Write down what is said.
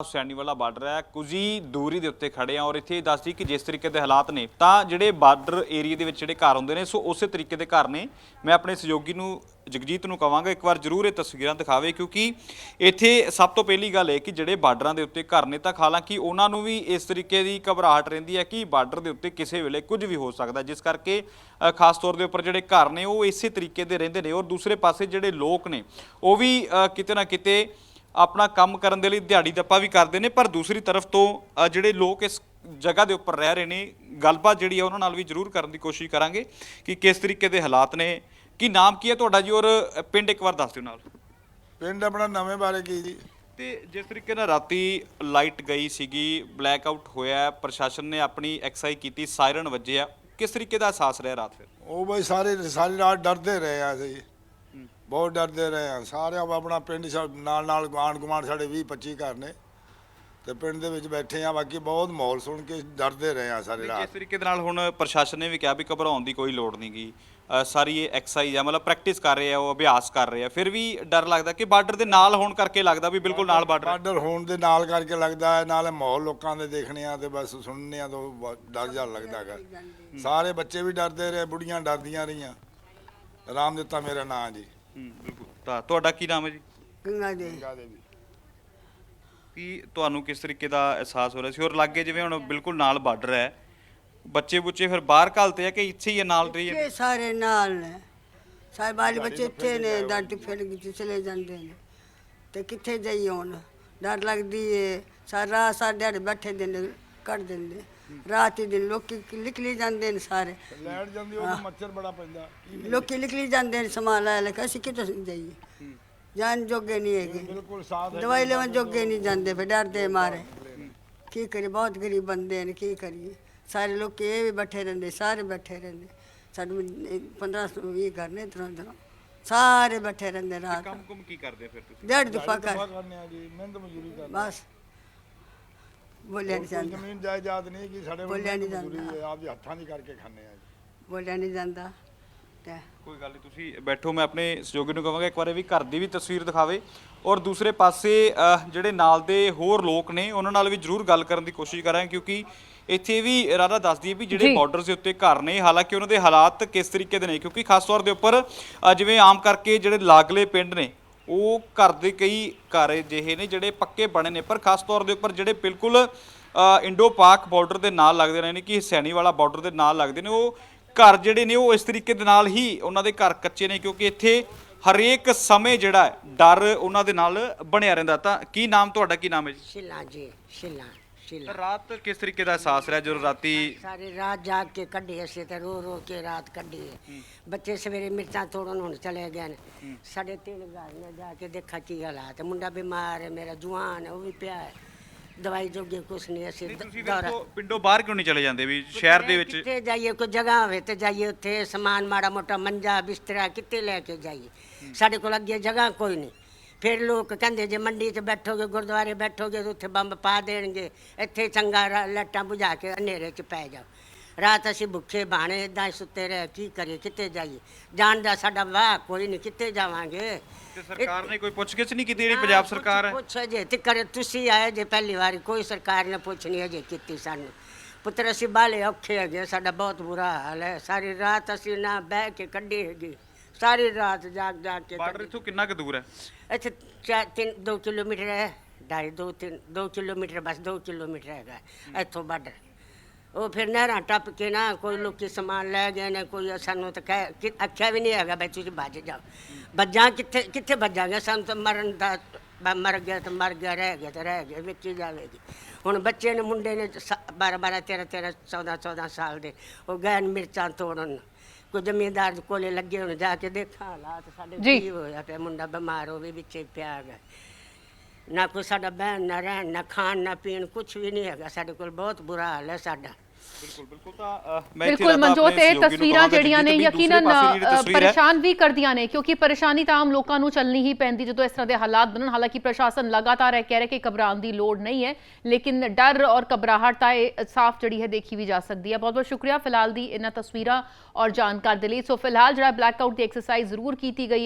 ਹੁਸੈਨੀ ਵਾਲਾ ਬਾਰਡਰ ਹੈ, ਕੁਝ ਹੀ ਦੂਰੀ ਦੇ ਉੱਤੇ ਖੜੇ ਆ ਔਰ ਇੱਥੇ ਦੱਸਦੀ ਕਿ ਜਿਸ ਤਰੀਕੇ ਦੇ ਹਾਲਾਤ ਨੇ, ਤਾਂ ਜਿਹੜੇ ਬਾਰਡਰ ਏਰੀਆ ਦੇ ਵਿੱਚ ਜਿਹੜੇ ਘਰ ਹੁੰਦੇ ਨੇ, ਸੋ ਉਸੇ ਤਰੀਕੇ ਦੇ ਘਰ ਨੇ। ਮੈਂ ਆਪਣੇ ਸਹਿਯੋਗੀ ਨੂੰ, ਜਗਜੀਤ ਨੂੰ ਕਵਾਂਗਾ, ਇੱਕ ਵਾਰ ਜ਼ਰੂਰ ਇਹ ਤਸਵੀਰਾਂ ਦਿਖਾਵੇ, ਕਿਉਂਕਿ ਇੱਥੇ ਸਭ ਤੋਂ ਪਹਿਲੀ ਗੱਲ ਹੈ ਕਿ ਜਿਹੜੇ ਬਾਰਡਰਾਂ ਦੇ ਉੱਤੇ ਘਰ ਨੇ, ਤਾਂ ਹਾਲਾਂਕਿ ਉਹਨਾਂ ਨੂੰ ਵੀ ਇਸ ਤਰੀਕੇ ਦੀ ਘਬਰਾਹਟ ਰਹਿੰਦੀ ਹੈ ਕਿ ਬਾਰਡਰ ਦੇ ਉੱਤੇ ਕਿਸੇ ਵੇਲੇ ਕੁਝ ਵੀ ਹੋ ਸਕਦਾ ਜਿਸ ਕਰਕੇ ਖਾਸ ਤੌਰ ਦੇ ਉੱਪਰ ਜਿਹੜੇ ਘਰ ਨੇ, ਉਹ ਇਸੇ ਤਰੀਕੇ ਦੇ ਰਹਿੰਦੇ ਨੇ ਔਰ ਦੂਸਰੇ ਪਾਸੇ ਜਿਹੜੇ ਲੋਕ ਨੇ, ਉਹ ਵੀ ਕਿਤੇ ਨਾ ਕਿਤੇ ਆਪਣਾ ਕੰਮ ਕਰਨ ਦੇ ਲਈ ਦਿਹਾੜੀ ਦੱਪਾ ਵੀ ਕਰਦੇ ਨੇ ਪਰ ਦੂਸਰੀ ਤਰਫ ਤੋਂ ਜਿਹੜੇ ਲੋਕ ਇਸ ਜਗ੍ਹਾ ਦੇ ਉੱਪਰ ਰਹਿ ਰਹੇ ਨੇ ਗੱਲਬਾਤ ਜਿਹੜੀ ਹੈ ਉਹਨਾਂ ਨਾਲ ਵੀ ਜ਼ਰੂਰ ਕਰਨ ਦੀ ਕੋਸ਼ਿਸ਼ ਕਰਾਂਗੇ ਕਿ ਕਿਸ ਤਰੀਕੇ ਦੇ ਹਾਲਾਤ ਨੇ। ਕੀ ਨਾਮ ਕੀ ਹੈ ਤੁਹਾਡਾ ਜੀ? ਔਰ ਪਿੰਡ ਇੱਕ ਵਾਰ ਦੱਸ ਦਿਓ ਨਾਲ। ਪਿੰਡ ਆਪਣਾ ਨਵੇਂ ਬਾਰੇ ਕੀ ਜੀ? ਤੇ ਜਿਸ ਤਰੀਕੇ ਨਾਲ ਰਾਤੀ ਲਾਈਟ ਗਈ ਸੀਗੀ ਬਲੈਕ ਆਊਟ ਹੋਇਆ ਪ੍ਰਸ਼ਾਸਨ ਨੇ ਆਪਣੀ ਐਕਸਾਈ ਕੀਤੀ ਸਾਇਰਨ ਵੱਜਿਆ ਕਿਸ ਤਰੀਕੇ ਦਾ ਅਹਿਸਾਸ ਰਿਹਾ ਰਾਤ ਫਿਰ? ਉਹ ਬਈ ਸਾਰੇ ਸਾਰੀ ਰਾਤ ਡਰਦੇ ਰਹੇ ਆ ਅਸੀਂ। ਬਹੁਤ ਡਰਦੇ ਰਹੇ ਆ। ਸਾਰੇ ਆਪਣਾ ਪਿੰਡ ਸਾ- ਨਾਲ ਨਾਲ ਗਵਾਂਡ ਗਵਾਂਡ ਸਾਡੇ 20 25 ਘਰ ਨੇ। ਤੇ ਪਿੰਡ ਦੇ ਵਿੱਚ ਬੈਠੇ ਆ ਬਾਕੀ ਬਹੁਤ ਮਾਹੌਲ ਸੁਣ ਕੇ ਡਰਦੇ ਰਹੇ ਆ ਸਾਰੀ ਜਿਸ ਰਾਤ। ਤਰੀਕੇ ਦੇ ਨਾਲ ਹੁਣ ਪ੍ਰਸ਼ਾਸਨ ਨੇ ਵੀ ਕਿਹਾ ਵੀ ਘਬਰਾਉਣ ਦੀ ਕੋਈ ਲੋੜ ਨਹੀਂ ਗੀ ਸਾਰੀ ਇਹ ਐਕਸਾਈਜ਼ ਆ ਮਤਲਬ ਪ੍ਰੈਕਟਿਸ ਕਰ ਰਹੇ ਆ ਉਹ ਅਭਿਆਸ ਕਰ ਰਹੇ ਆ। ਫਿਰ ਵੀ ਡਰ ਲੱਗਦਾ ਕਿ ਬਾਰਡਰ ਦੇ ਨਾਲ ਹੋਣ ਕਰਕੇ ਲੱਗਦਾ ਵੀ ਬਿਲਕੁਲ ਨਾਲ ਬਾਰਡਰ ਬਾਰਡਰ ਹੋਣ ਦੇ ਨਾਲ ਕਰਕੇ ਲੱਗਦਾ ਹੈ ਨਾਲੇ ਮਾਹੌਲ ਲੋਕਾਂ ਦੇ ਦੇਖਣੇ ਆ ਤੇ ਬਸ ਸੁਣਨੇ ਆ ਤਾਂ ਬ- ਡਰ ਜਾ ਲੱਗਦਾ ਹੈਗਾ। ਸਾਰੇ ਬੱਚੇ ਵੀ ਡਰਦੇ ਰਹੇ ਬੁੜੀਆਂ ਡਰਦੀਆਂ ਰਹੀਆਂ। ਰਾਮ ਦਿੱਤਾ ਮੇਰਾ ਨਾਂ ਜੀ। ਹੂੰ, ਬਿਲਕੁਲ। ਤਾਂ ਤੁਹਾਡਾ ਕੀ ਨਾਮ ਹੈ ਜੀ? ਗੰਗਾ ਦੇ ਕੀ ਤੁਹਾਨੂੰ ਕਿਸ ਤਰੀਕੇ ਦਾ ਅਹਿਸਾਸ ਹੋ ਰਿਹਾ ਸੀ? ਔਰ ਲੱਗੇ ਜਿਵੇਂ ਹੁਣ ਬਿਲਕੁਲ ਨਾਲ ਬਾਰਡਰ ਹੈ ਬੱਚੇ ਬੁੱਚੇ ਫਿਰ ਬਾਹਰ ਘਲਤੇ ਆ ਕਿ ਇੱਥੇ ਹੀ ਨਾਲ ਰਹੀ ਇਹ ਸਾਰੇ ਨਾਲ ਨੇ। ਸਾਰੇ ਬਾਲ ਬੱਚੇ ਇੱਥੇ ਨੇ ਡਾਂਟੀ ਫੇਲ ਕੇ ਚਲੇ ਜਾਂਦੇ ਨੇ। ਤੇ ਕਿੱਥੇ ਜਾਈਏ ਹੁਣ? ਡਰ ਲੱਗਦੀ ਏ। ਸਾਰਾ ਸਾਡੇ ਆੜੇ ਬੈਠੇ ਦੇ ਨੇ ਕੱਢ ਦਿੰਦੇ। ਰਾਤ ਦਿਨ ਲੋਕੀ ਨਿਕਲੀ ਜਾਂਦੇ ਨੇ ਸਾਰੇ। ਲੈਟ ਜਾਂਦੀ ਉਹ ਮੱਛਰ ਬੜਾ ਪੈਂਦਾ। ਲੋਕੀ ਨਿਕਲੀ ਜਾਂਦੇ ਨੇ ਸਮਾਨ ਲੈ ਲੈ ਕੇ ਅਸੀਂ ਕਿੱਥੇ ਜਾਈਏ? ਜਾਨ ਜੋਗੇ ਨਹੀਂ ਹੈਗੇ। ਬਿਲਕੁਲ ਸਾਥ ਦਵਾਈ ਲੈਣ ਜੋਗੇ ਨਹੀਂ ਜਾਂਦੇ ਫਿਰ ਡਰਦੇ ਮਾਰੇ। ਕੀ ਕਰੀਏ ਬਹੁਤ ਗਰੀਬ ਬੰਦੇ ਨੇ ਕੀ ਕਰੀਏ? ਸਾਰੇ ਲੋਕ ਇਹ ਵੀ ਬੈਠੇ ਰਹਿੰਦੇ ਸਾਰੇ ਬੈਠੇ ਰਹਿੰਦੇ। ਸਾਡੇ 15 20 ਘਰ ਨੇ ਤਰ੍ਹਾਂ ਤਰ੍ਹਾਂ ਸਾਰੇ ਬੈਠੇ ਰਹਿੰਦੇ ਰਾਤ। ਕੰਮ ਕੁਮ ਕੀ ਕਰਦੇ ਫਿਰ ਤੁਸੀਂ? ਡੇਢ ਦਫਾ ਦਫਾ ਕਰ। ਕਰਨੇ ਆ ਜੀ ਮਿਹਨਤ ਮਜ਼ਦੂਰੀ ਕਰਦੇ ਬਸ। ਬੋਲਿਆ ਨਹੀਂ ਕੋਈ ਜਾਂਦਾ। ਜ਼ਮੀਨ ਜਾਇਦਾਦ ਨਹੀਂ ਕਿ ਸਾਡੇ ਬੋਲਿਆ ਨਹੀਂ ਮਜ਼ਦੂਰੀ ਜਾਂਦਾ। ਹੈ, ਆਪਦੇ ਹੱਥਾਂ ਦੀ ਕਰਕੇ ਖਾਂਦੇ ਆ ਜੀ। ਬੋਲਿਆ ਨਹੀਂ ਜਾਂਦਾ ਤੇ ਕੋਈ ਗੱਲ ਨਹੀਂ ਤੁਸੀਂ ਬੈਠੋ ਮੈਂ ਆਪਣੇ ਸਹਿਯੋਗੀ ਨੂੰ ਕਹਾਂਗਾ ਇੱਕ ਵਾਰ ਇਹ ਵੀ ਘਰ ਦੀ ਵੀ ਤਸਵੀਰ ਦਿਖਾਵੇ। ਔਰ ਦੂਸਰੇ ਪਾਸੇ ਅਹ, ਜਿਹੜੇ ਨਾਲ ਦੇ ਹੋਰ ਲੋਕ ਨੇ ਉਹਨਾਂ ਨਾਲ ਵੀ ਜ਼ਰੂਰ ਗੱਲ ਕਰਨ ਦੀ ਕੋਸ਼ਿਸ਼ ਕਰਾਂਗੇ ਕਿਉਂਕਿ ਇੱਥੇ ਵੀ ਰਾਧਾ ਦੱਸਦੀ ਹੈ ਵੀ ਜਿਹੜੇ ਬਾਰਡਰਸ ਦੇ ਉੱਤੇ ਘਰ ਨੇ ਹਾਲਾਂਕਿ ਉਹਨਾਂ ਦੇ ਹਾਲਾਤ ਕਿਸ ਤਰੀਕੇ ਦੇ ਨੇ ਕਿਉਂਕਿ ਖਾਸ ਤੌਰ ਦੇ ਉੱਪਰ ਅਹ, ਜਿਵੇਂ ਆਮ ਕਰਕੇ ਜਿਹੜੇ ਲਾਗਲੇ ਪਿੰਡ ਨੇ ਉਹ ਘਰ ਦੇ ਕਈ ਘਰ ਜਿਹੇ ਨੇ ਜਿਹੜੇ ਪੱਕੇ ਬਣੇ ਨੇ, ਪਰ ਖਾਸ ਤੌਰ ਦੇ ਉੱਪਰ ਜਿਹੜੇ ਬਿਲਕੁਲ ਇੰਡੋ ਪਾਕ ਬਾਰਡਰ ਦੇ ਨਾਲ ਲੱਗਦੇ ਨੇ, ਯਾਨੀ ਕਿ ਹਸੈਣੀ ਵਾਲਾ ਬਾਰਡਰ ਦੇ ਨਾਲ ਲੱਗਦੇ ਨੇ, ਉਹ ਘਰ ਜਿਹੜੇ ਨੇ, ਉਹ ਇਸ ਤਰੀਕੇ ਦੇ ਨਾਲ ਹੀ ਉਹਨਾਂ ਦੇ ਘਰ ਕੱਚੇ ਨੇ, ਕਿਉਂਕਿ ਇੱਥੇ ਹਰੇਕ ਸਮੇਂ ਜਿਹੜਾ ਡਰ ਉਹਨਾਂ ਦੇ ਨਾਲ ਬਣਿਆ ਰਹਿੰਦਾ। ਤਾਂ ਕੀ ਨਾਮ, ਤੁਹਾਡਾ ਕੀ ਨਾਮ ਹੈ ਜੀ? ਸ਼ਿਲਾ ਜੀ, ਸ਼ਿਲਾ। ਸ਼ਿਲਾ ਰਾਤ ਕਿਸ ਤਰੀਕੇ ਦਾ ਅਹਿਸਾਸ ਰਿਹਾ ਜਦੋਂ ਰਾਤੀ ਸਾਰੀ ਰਾਤ ਜਾਗ ਕੇ ਕੱਢੀ ਅਸੀਂ ਤੇ ਰੋ ਰੋ ਕੇ ਰਾਤ ਕੱਢੀ ਹੈ। ਬੱਚੇ ਸਵੇਰੇ ਮਿਰਚਾਂ ਤੋੜਨ ਹੁਣ ਚਲੇ ਗਏ ਨੇ। ਸਾਡੇ ਤਿੰਨ ਘਰ ਨੇ ਜਾ ਕੇ ਦੇਖਾ ਕੀ ਹਾਲਾਤ ਹੈ। ਮੁੰਡਾ ਬਿਮਾਰ ਹੈ ਮੇਰਾ ਜਵਾਨ ਹੈ ਉਹ ਵੀ ਪਿਆ ਹੈ। ਦਵਾਈ ਜੋਗੇ ਕੁਛ ਨਹੀਂ ਅਸੀਂ ਦ- ਤੁਸੀਂ ਦੌਰਾ ਵੇਖੋ ਪਿੰਡੋਂ ਬਾਹਰ ਕਿਉਂ ਨਹੀਂ ਚਲੇ ਜਾਂਦੇ ਵੀ? ਸ਼ਹਿਰ ਦੇ ਵਿੱਚ ਕਿੱਥੇ ਜਾਈਏ ਕੋਈ ਜਗ੍ਹਾ ਹੋਵੇ ਤੇ ਜਾਈਏ ਉੱਥੇ ਸਮਾਨ ਮਾੜਾ ਮੋਟਾ ਮੰਜਾ ਬਿਸਤਰਾ ਕਿੱਥੇ ਲੈ ਕੇ ਜਾਈਏ। ਸਾਡੇ ਕੋਲ ਅੱਗੇ ਜਗ੍ਹਾ ਕੋਈ ਨਹੀਂ। ਫਿਰ ਲੋਕ ਕਹਿੰਦੇ ਜੇ ਮੰਡੀ 'ਚ ਬੈਠੋਗੇ ਗੁਰਦੁਆਰੇ ਬੈਠੋਗੇ ਤਾਂ ਉੱਥੇ ਬੰਬ ਪਾ ਦੇਣਗੇ। ਇੱਥੇ ਚੰਗਾ ਰਾ- ਲਾਈਟਾਂ ਬੁਝਾ ਕੇ ਹਨੇਰੇ 'ਚ ਪੈ ਜਾਓ। ਰਾਤ ਅਸੀਂ ਭੁੱਖੇ ਬਾਣੇ ਇਦਾਂ ਹੀ ਸੁੱਤੇ ਰਹੇ ਕੀ ਕਰੀਏ ਕਿੱਥੇ ਜਾਈਏ? ਜਾਣ ਦਾ ਸਾਡਾ ਵਾਹ ਕੋਈ ਨਹੀਂ ਕਿੱਥੇ ਜਾਵਾਂਗੇ? ਤੇ ਸਰਕਾਰ ਨੇ ਕੋਈ ਪੁੱਛਗਿੱਛ ਨਹੀਂ ਕੀਤੀ ਜਿਹੜੀ ਪੰਜਾਬ ਸਰਕਾਰ ਹੈ? ਪੁੱਛ ਜੇ ਤੇ ਕਰੇ ਤੁਸੀਂ ਆਏ ਜੇ ਪਹਿਲੀ ਵਾਰੀ ਕੋਈ ਸਰਕਾਰ ਨੇ ਪੁੱਛਣੀ ਅਜੇ ਕੀਤੀ ਸਾਨੂੰ। ਪੁੱਤਰ ਅਸੀਂ ਬਾਲੇ ਔਖੇ ਹੈਗੇ ਸਾਡਾ ਬਹੁਤ ਬੁਰਾ ਹਾਲ ਹੈ। ਸਾਰੀ ਰਾਤ ਅਸੀਂ ਨਾ ਬਹਿ ਕੇ ਕੱਢੀ ਹੈਗੀ। ਸਾਰੀ ਰਾਤ ਜਾਗ ਜਾਗ ਕੇ ਬਾਰਡਰ ਇੱਥੋਂ ਕਿੰਨਾ ਕੁ ਦੂਰ ਹੈ? ਇੱਥੇ ਚਾਰ ਤਿੰਨ 2 ਕਿਲੋਮੀਟਰ ਹੈ ਢਾਈ ਦੋ ਤਿੰਨ 2 ਕਿਲੋਮੀਟਰ ਬਸ 2 ਕਿਲੋਮੀਟਰ ਹੈਗਾ ਇੱਥੋਂ ਬਾਰਡਰ। ਉਹ ਫਿਰ ਨਹਿਰਾਂ ਟੱਪ ਕੇ ਨਾ ਕੋਈ ਲੋਕੀ ਸਮਾਨ ਲੈ ਗਏ ਨੇ ਕੋਈ ਸਾਨੂੰ ਤਾਂ ਕਹਿ ਕਿ ਆਖਿਆ ਵੀ ਨਹੀਂ ਹੈਗਾ ਬਈ ਤੁਸੀਂ ਭੱਜ ਜਾਓ। ਭੱਜਾਂ ਕਿੱਥੇ ਕਿੱਥੇ ਭੱਜਾਂਗੇ ਸਾਨੂੰ ਤਾਂ ਮਰਨ ਦਾ ਮਰ ਗਿਆ ਤਾਂ ਮਰ ਗਿਆ ਰਹਿ ਗਿਆ ਤਾਂ ਰਹਿ ਗਿਆ ਵਿੱਚ ਹੀ ਜਾਵੇਗੀ। ਹੁਣ ਬੱਚੇ ਨੇ ਮੁੰਡੇ ਨੇ 12 12 13 13 14 14 ਸਾਲ ਦੇ ਉਹ ਗਏ ਮਿਰਚਾਂ ਤੋੜਨ। ਕੋਈ ਜ਼ਮੀਂਦਾਰ ਦੇ ਕੋਲੇ ਲੱਗੇ ਹੁਣ ਜਾ ਕੇ ਦੇਖਾਂ ਹਾਲਾਤ ਸਾਡੇ ਜੀ। ਕੀ ਹੋਇਆ ਪਿਆ ਮੁੰਡਾ ਬਿਮਾਰ ਹੋ ਵੀ ਵਿੱਚੇ ਪਿਆ ਹੈਗਾ ਨਾ ਕੋਈ ਸਾਡਾ ਬਹਿਣ ਨਾ ਰਹਿਣ ਨਾ ਖਾਣ ਨਾ ਪੀਣ ਕੁਝ ਵੀ ਨਹੀਂ ਹੈਗਾ ਸਾਡੇ ਕੋਲ ਬਹੁਤ ਬੁਰਾ ਹਾਲ ਹੈ ਸਾਡਾ ਬਿਲਕੁਲ ਬਿਲਕੁਲ ਤਾਂ ਬਿਲਕੁਲ ਮਨਜੋਤ ਇਹ ਤਸਵੀਰਾਂ ਜਿਹੜੀਆਂ ਨੇ ਯਕੀਨਨ ਪਰੇਸ਼ਾਨ ਵੀ ਕਰਦੀਆਂ ਨੇ ਕਿਉਂਕਿ ਪਰੇਸ਼ਾਨੀ ਤਾਂ ਆਮ ਲੋਕਾਂ ਨੂੰ ਚੱਲਣੀ ਹੀ ਪੈਂਦੀ ਜਦੋਂ ਇਸ ਤਰ੍ਹਾਂ ਦੇ ਹਾਲਾਤ ਬਣਨ ਹਾਲਾਂਕਿ ਪ੍ਰਸ਼ਾਸਨ ਲਗਾਤਾਰ ਇਹ ਕਹਿ ਰਿਹਾ ਕਿ ਘਬਰਾਉਣ ਦੀ ਲੋੜ ਨਹੀਂ ਹੈ ਲੇਕਿਨ ਡਰ ਔਰ ਘਬਰਾਹਟ ਤਾਂ ਇਹ ਸਾਫ਼ ਜਿਹੜੀ ਹੈ ਦੇਖੀ ਵੀ ਜਾ ਸਕਦੀ ਹੈ। ਬਹੁਤ ਬਹੁਤ ਸ਼ੁਕਰੀਆ ਫਿਲਹਾਲ ਦੀ ਇਹਨਾਂ ਤਸਵੀਰਾਂ ਔਰ ਜਾਣਕਾਰੀ ਦੇ ਲਈ। ਸੋ ਫਿਲਹਾਲ ਜਿਹੜਾ ਬਲੈਕ ਆਊਟ ਦੀ ਐਕਸਰਸਾਈਜ਼ ਜ਼ਰੂਰ ਕੀਤੀ ਗਈ